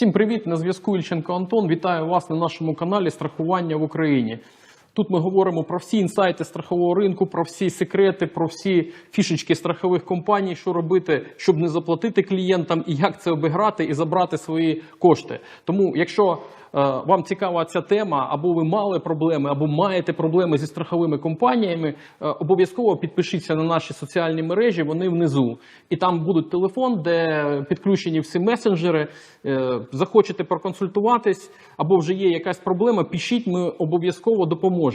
Всім привіт! На зв'язку Ільченко Антон. Вітаю вас на нашому каналі Страхування в Україні. Тут ми говоримо про всі інсайти страхового ринку, про всі секрети, про всі фішечки страхових компаній, що робити, щоб не заплатити клієнтам, і як це обіграти і забрати свої кошти. Тому, якщо е, вам цікава ця тема, або ви мали проблеми, або маєте проблеми зі страховими компаніями, е, обов'язково підпишіться на наші соціальні мережі. Вони внизу, і там будуть телефон, де підключені всі месенджери. Е, Захочете проконсультуватись, або вже є якась проблема, пишіть, ми обов'язково допоможемо.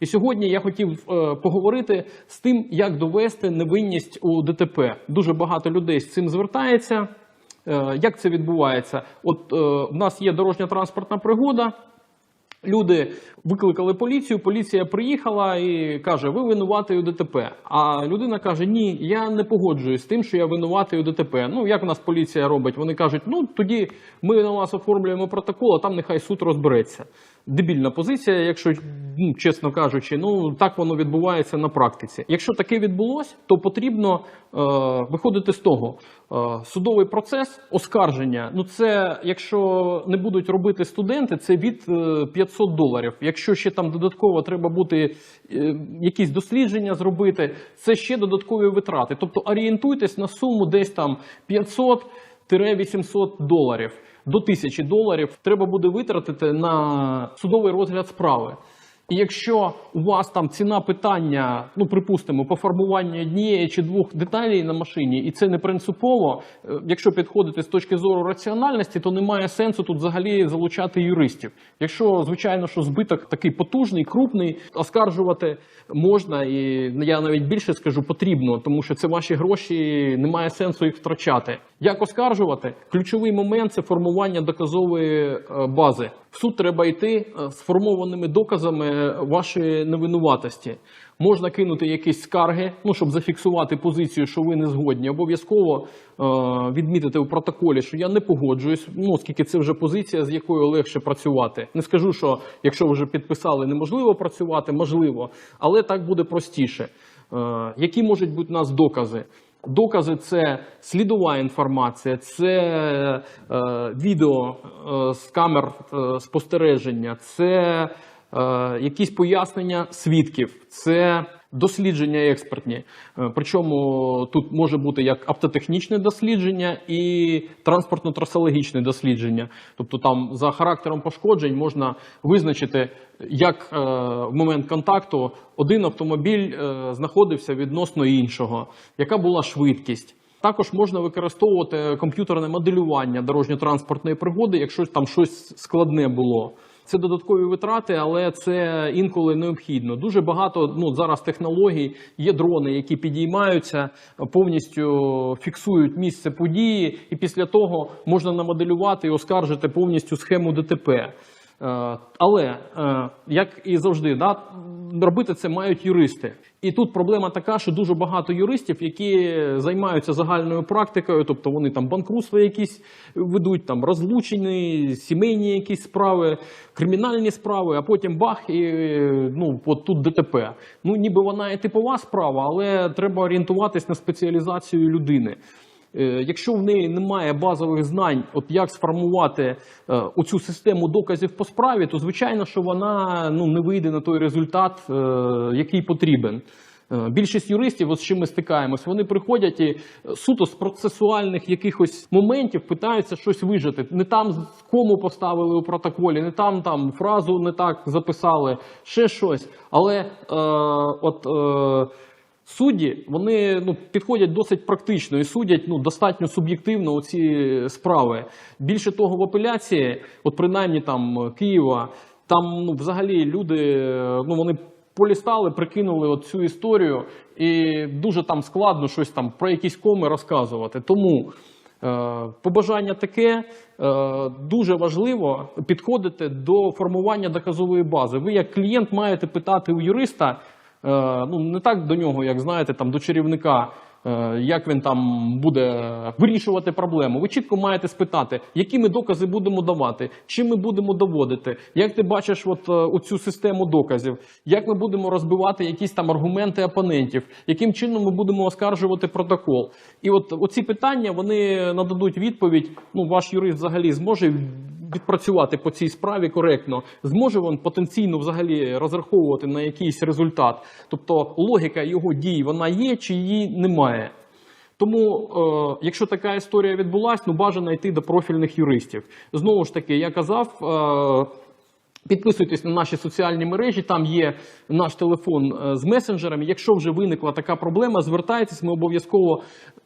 І сьогодні я хотів е, поговорити з тим, як довести невинність у ДТП. Дуже багато людей з цим звертається. Е, Як це відбувається? От е, в нас є дорожня транспортна пригода. Люди викликали поліцію, поліція приїхала і каже: ви винуватий у ДТП. А людина каже: Ні, я не погоджуюсь з тим, що я винуватий у ДТП. Ну як у нас поліція робить? Вони кажуть, ну тоді ми на вас оформлюємо протокол, а там нехай суд розбереться. Дебільна позиція, якщо ну, чесно кажучи, ну так воно відбувається на практиці. Якщо таке відбулось, то потрібно е, виходити з того. Е, судовий процес оскарження. Ну це якщо не будуть робити студенти, це від е, 500 доларів. Якщо ще там додатково треба бути е, якісь дослідження зробити, це ще додаткові витрати. Тобто орієнтуйтесь на суму десь там 500-800 доларів. До тисячі доларів треба буде витратити на судовий розгляд справи. І якщо у вас там ціна питання, ну припустимо, пофарбування однієї чи двох деталей на машині, і це не принципово, е, якщо підходити з точки зору раціональності, то немає сенсу тут взагалі залучати юристів. Якщо звичайно, що збиток такий потужний, крупний, оскаржувати можна, і я навіть більше скажу, потрібно, тому що це ваші гроші, немає сенсу їх втрачати. Як оскаржувати? Ключовий момент це формування доказової е, бази. В суд треба йти е, з сформованими доказами вашої невинуватості. Можна кинути якісь скарги, ну щоб зафіксувати позицію, що ви не згодні. Обов'язково е, відмітити в протоколі, що я не погоджуюсь. Ну оскільки це вже позиція, з якою легше працювати. Не скажу, що якщо вже підписали, неможливо працювати, можливо, але так буде простіше. Е, які можуть бути у нас докази? Докази це слідова інформація, це е, відео е, з камер е, спостереження, це е, якісь пояснення свідків, це дослідження експертні. Е, Причому тут може бути як автотехнічне дослідження і транспортно-трасологічне дослідження. Тобто там за характером пошкоджень можна визначити, як е, в момент контакту один автомобіль е, знаходився відносно іншого, яка була швидкість. Також можна використовувати комп'ютерне моделювання дорожньо-транспортної пригоди, якщо там щось складне було. Це додаткові витрати, але це інколи необхідно. Дуже багато ну зараз технологій. Є дрони, які підіймаються, повністю фіксують місце події, і після того можна намоделювати і оскаржити повністю схему ДТП. Е, Але е, як і завжди, да, робити це мають юристи. І тут проблема така, що дуже багато юристів, які займаються загальною практикою, тобто вони там банкрутства якісь ведуть, там розлучені, сімейні якісь справи, кримінальні справи, а потім бах, і ну от тут ДТП. Ну ніби вона і типова справа, але треба орієнтуватись на спеціалізацію людини. Е, Якщо в неї немає базових знань, от як сформувати е, оцю систему доказів по справі, то звичайно, що вона ну не вийде на той результат, е, який потрібен. Більшість юристів, з чим ми стикаємось, вони приходять і суто з процесуальних якихось моментів питаються щось вижити. Не там кому поставили у протоколі, не там там фразу не так записали, ще щось. Але е, от. Е, Судді вони ну підходять досить практично і судять ну достатньо суб'єктивно оці справи. Більше того, в апеляції, от принаймні там Києва, там ну взагалі люди ну вони полістали, прикинули цю історію, і дуже там складно щось там про якісь коми розказувати. Тому е, побажання таке е, дуже важливо підходити до формування доказової бази. Ви як клієнт маєте питати у юриста. Е, ну не так до нього, як знаєте, там до чарівника. е, як він там буде вирішувати проблему. Ви чітко маєте спитати, які ми докази будемо давати, чим ми будемо доводити, як ти бачиш от, е, оцю систему доказів, як ми будемо розбивати якісь там аргументи опонентів, яким чином ми будемо оскаржувати протокол. І от оці питання вони нададуть відповідь. Ну, ваш юрист взагалі зможе відпрацювати по цій справі коректно, зможе він потенційно взагалі розраховувати на якийсь результат. Тобто логіка його дій вона є чи її немає. Тому, е, якщо така історія відбулась, ну бажано йти до профільних юристів. Знову ж таки, я казав. Е, Підписуйтесь на наші соціальні мережі, там є наш телефон е, з месенджерами. Якщо вже виникла така проблема, звертайтесь, ми обов'язково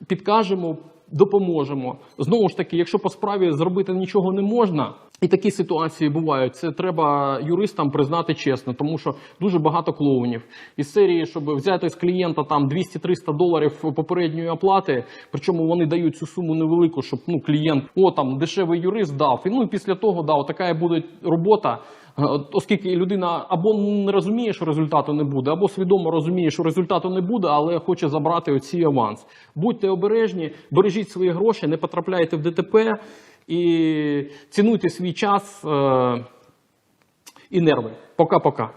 підкажемо, допоможемо. Знову ж таки, якщо по справі зробити нічого не можна, і такі ситуації бувають, це треба юристам признати чесно, тому що дуже багато клоунів. Із серії, щоб взяти з клієнта там 200-300 доларів попередньої оплати, причому вони дають цю суму невелику, щоб ну клієнт, о там дешевий юрист дав. І ну і після того да, така буде робота. Е, Оскільки людина або не розуміє, що результату не буде, або свідомо розуміє, що результату не буде, але хоче забрати оці аванс. Будьте обережні, бережіть свої гроші, не потрапляйте в ДТП і цінуйте свій час е- і нерви. Пока-пока.